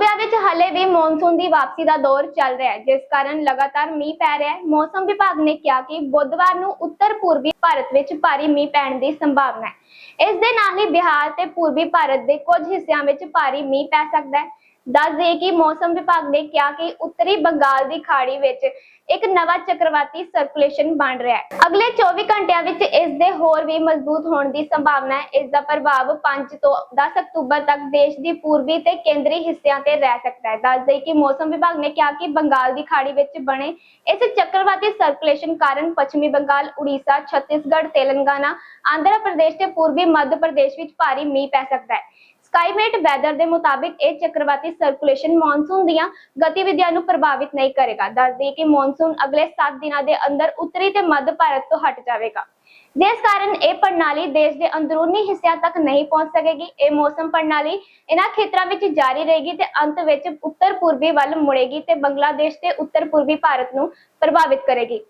ਸੂਬਿਆਂ ਵਿੱਚ ਹਲੇ ਵੀ ਮੌਨਸੂਨ ਦੀ ਵਾਪਸੀ ਦਾ ਦੌਰ ਚੱਲ ਰਿਹਾ ਹੈ, ਜਿਸ ਕਾਰਨ ਲਗਾਤਾਰ ਮੀਂਹ ਪੈ ਰਿਹਾ ਹੈ। ਮੌਸਮ ਵਿਭਾਗ ਨੇ ਕਿਹਾ ਕਿ ਬੁੱਧਵਾਰ ਨੂੰ ਉੱਤਰ ਪੂਰਬੀ ਭਾਰਤ ਵਿੱਚ ਭਾਰੀ ਮੀਂਹ ਪੈਣ ਦੀ ਸੰਭਾਵਨਾ ਹੈ। ਇਸ ਦੇ ਨਾਲ ਹੀ ਬਿਹਾਰ ਤੇ ਪੂਰਬੀ ਭਾਰਤ ਦੇ ਕੁਝ ਹਿੱਸਿਆਂ ਵਿੱਚ ਭਾਰੀ ਮੀਂਹ ਪੈ ਸਕਦਾ ਹੈ। ਦੱਸ ਦੇਈਏ ਕਿ ਮੌਸਮ ਵਿਭਾਗ ਨੇ ਕਿਹਾ ਕਿ ਉੱਤਰੀ ਬੰਗਾਲ ਦੀ ਖਾੜੀ ਵਿੱਚ ਇੱਕ ਨਵਾਂ ਚੱਕਰਵਾਤੀ ਸਰਕੂਲੇਸ਼ਨ ਬਣ ਰਿਹਾ ਹੈ। ਅਗਲੇ 24 ਘੰਟਿਆਂ ਵਿੱਚ ਇਸ ਦੇ ਹੋਰ ਵੀ ਮਜ਼ਬੂਤ ਹੋਣ ਦੀ ਸੰਭਾਵਨਾ ਹੈ। ਇਸ ਦਾ ਪ੍ਰਭਾਵ 5 ਤੋਂ 10 ਅਕਤੂਬਰ ਤੱਕ ਦੇਸ਼ ਦੀ ਪੂਰਬੀ ਤੇ ਕੇਂਦਰੀ ਹਿੱਸਿਆਂ ਤੇ ਰਹਿ ਸਕਦਾ ਹੈ। ਦੱਸ ਦੇਈਏ ਕਿ ਮੌਸਮ ਵਿਭਾਗ ਨੇ ਕਿਹਾ ਕਿ ਬੰਗਾਲ ਦੀ ਖਾੜੀ ਵਿੱਚ ਬਣੇ ਇਸ ਚੱਕਰਵਾਤੀ ਸਰਕੂਲੇਸ਼ਨ ਕਾਰਨ ਪੱਛਮੀ ਬੰਗਾਲ, ਉੜੀਸਾ, ਛੱਤੀਸਗੜ੍ਹ, ਤੇਲੰਗਾਨਾ, ਆਂਧਰਾ ਪ੍ਰਦੇਸ਼ ਤੇ ਪੂਰਬੀ ਮੱਧ ਪ੍ਰਦੇਸ਼ ਵਿੱਚ ਭਾਰੀ ਮੀਂਹ ਪੈ ਸਕਦਾ ਹੈ। ਸਕਾਈਮੇਟ ਵੈਦਰ ਦੇ ਮੁਤਾਬਿਕ ਇਹ ਚੱਕਰਵਾਤੀ ਸਰਕੂਲੇਸ਼ਨ ਮੌਨਸੂਨ ਦੀਆਂ ਗਤੀਵਿਧੀਆਂ ਨੂੰ ਪ੍ਰਭਾਵਿਤ ਨਹੀਂ ਕਰੇਗਾ। ਦੱਸ ਕਿ ਮੌਨਸੂਨ ਅਗਲੇ 7 ਦਿਨਾਂ ਦੇ ਅੰਦਰ ਉੱਤਰੀ ਤੇ ਮੱਧ ਭਾਰਤ ਤੋਂ ਹਟ ਜਾਵੇਗਾ। ਜਿਸ ਕਾਰਨ ਇਹ ਪ੍ਰਣਾਲੀ ਦੇਸ਼ ਦੇ ਅੰਦਰੂਨੀ ਹਿੱਸਿਆਂ ਤੱਕ ਨਹੀਂ ਪਹੁੰਚ ਸਕੇਗੀ। ਇਹ ਮੌਸਮ ਪ੍ਰਣਾਲੀ ਇਹਨਾਂ ਖੇਤਰਾਂ ਵਿੱਚ ਜਾਰੀ ਰਹੇਗੀ ਤੇ ਅੰਤ ਵਿੱਚ ਉੱਤਰ ਪੂਰਬੀ ਵੱਲ ਮੁੜੇਗੀ ਤੇ ਬੰਗਲਾਦੇਸ਼ ਤੇ ਉੱਤਰ ਪੂਰਬੀ ਭਾਰਤ ਨੂੰ ਪ੍ਰਭਾਵਿਤ ਕਰੇਗੀ।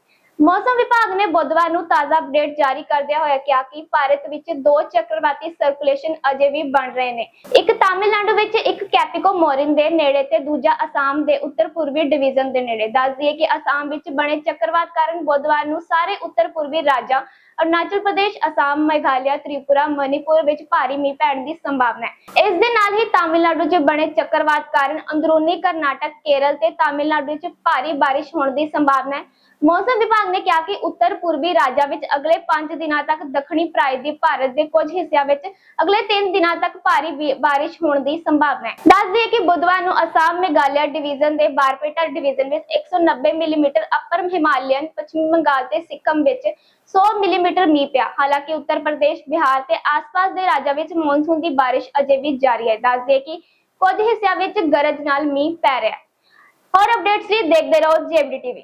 ਮੌਸਮ ਵਿਭਾਗ ਨੇ ਬੁੱਧਵਾਰ ਨੂੰ ਤਾਜ਼ਾ ਅਪਡੇਟ ਜਾਰੀ ਕਰਦਿਆਂ ਹੋਇਆ ਕਿਹਾ ਕਿ ਭਾਰਤ ਵਿੱਚ ਦੋ ਚੱਕਰਵਾਤੀ ਸਰਕੂਲੇਸ਼ਨ ਅਜੇ ਵੀ ਬਣ ਰਹੇ ਨੇ। ਇੱਕ ਤਾਮਿਲਨਾਡੂ ਵਿੱਚ ਇੱਕ ਕੈਪੀਕੋ ਮੋਰਿਨ ਦੇ ਨੇੜੇ ਤੇ ਦੂਜਾ ਅਸਾਮ ਦੇ ਉੱਤਰ ਪੂਰਬੀ ਡਿਵੀਜ਼ਨ ਦੇ ਨੇੜੇ। ਦੱਸ ਦਈਏ ਕਿ ਅਸਾਮ ਵਿੱਚ ਬਣੇ ਚੱਕਰਵਾਤ ਕਾਰਨ ਬੁੱਧਵਾਰ ਨੂੰ ਸਾਰੇ ਉੱਤਰ ਪੂਰਬੀ ਰਾਜਾਂ ਅਰੁਣਾਚਲ ਪ੍ਰਦੇਸ਼, ਅਸਾਮ, ਮੇਘਾਲਿਆ, ਤ੍ਰਿਪੁਰਾ, ਮਨੀਪੁਰ ਵਿੱਚ ਭਾਰੀ ਮੀਂਹ ਪੈਣ ਦੀ ਸੰਭਾਵਨਾ ਹੈ। ਇਸ ਦੇ ਨਾਲ ਹੀ ਤਾਮਿਲਨਾਡੂ 'ਚ ਬਣੇ ਚੱਕਰਵਾਤ ਕਾਰਨ ਅੰਦਰੂਨੀ ਕਰਨਾਟਕ, ਕੇਰਲ ਤੇ ਤਾਮਿਲਨਾਡੂ 'ਚ ਭਾਰੀ ਬਾਰਿਸ਼ ਹੋਣ ਦੀ ਸੰਭਾਵਨਾ ਹੈ। ਮੌਸਮ ਵਿਭਾਗ ਨੇ ਕਿਹਾ ਕਿ ਉੱਤਰ ਪੂਰਬੀ ਰਾਜਾਂ ਵਿੱਚ ਅਗਲੇ 5 ਦਿਨਾਂ ਤੱਕ ਦੱਖਣੀ ਪ੍ਰਾਇਦੀ ਭਾਰਤ ਦੇ ਕੁਝ ਹਿੱਸਿਆਂ ਵਿੱਚ ਅਗਲੇ 3 ਦਿਨਾਂ ਤੱਕ ਭਾਰੀ ਵੀ- ਬਾਰਿਸ਼ ਹੋਣ ਦੀ ਸੰਭਾਵਨਾ ਹੈ। ਦੱਸ ਦਈਏ ਕਿ ਬੁੱਧਵਾਰ ਨੂੰ ਅਸਾਮ, ਮੇਘਾਲਿਆ ਡਿਵੀਜ਼ਨ ਦੇ ਬਾਰਪੇਟਾ ਡਿਵੀਜ਼ਨ ਵਿੱਚ 190 ਮਿਲੀਮੀਟਰ ਅਪਰ ਹਿਮਾਲਿਅਨ, ਪੱਛਮੀ ਬੰਗਾਲ ਤੇ ਸਿੱਕਮ ਵਿੱਚ 100 ਮਿਲੀਮੀਟਰ ਮੀਂਹ ਪਿਆ। ਹਾਲਾਂਕਿ ਉੱਤਰ ਪ੍ਰਦੇਸ਼, ਬਿਹਾਰ ਤੇ ਆਸ-ਪਾਸ ਦੇ ਰਾਜਾਂ ਵਿੱਚ ਮੌਨਸੂਨ ਦੀ ਬਾਰਿਸ਼ ਅਜੇ ਵੀ ਜਾਰੀ ਹੈ। ਦੱਸ ਦਈਏ ਕਿ ਕੁਝ ਹਿੱਸਿਆਂ ਵਿੱਚ ਗਰਜ ਨਾਲ ਮੀਂਹ ਪੈ ਰਿਹਾ ਹੈ। ਹੋਰ ਅਪਡੇਟਸ ਲਈ ਦੇਖਦੇ ਰਹੋ ਜੇਬਡੀ ਟੀਵੀ।